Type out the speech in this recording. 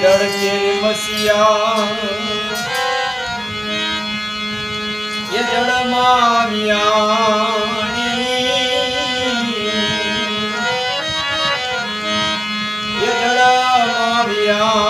મંડળ કે મસિયા એ જળમાં આવ્યા જળમાં આવ્યા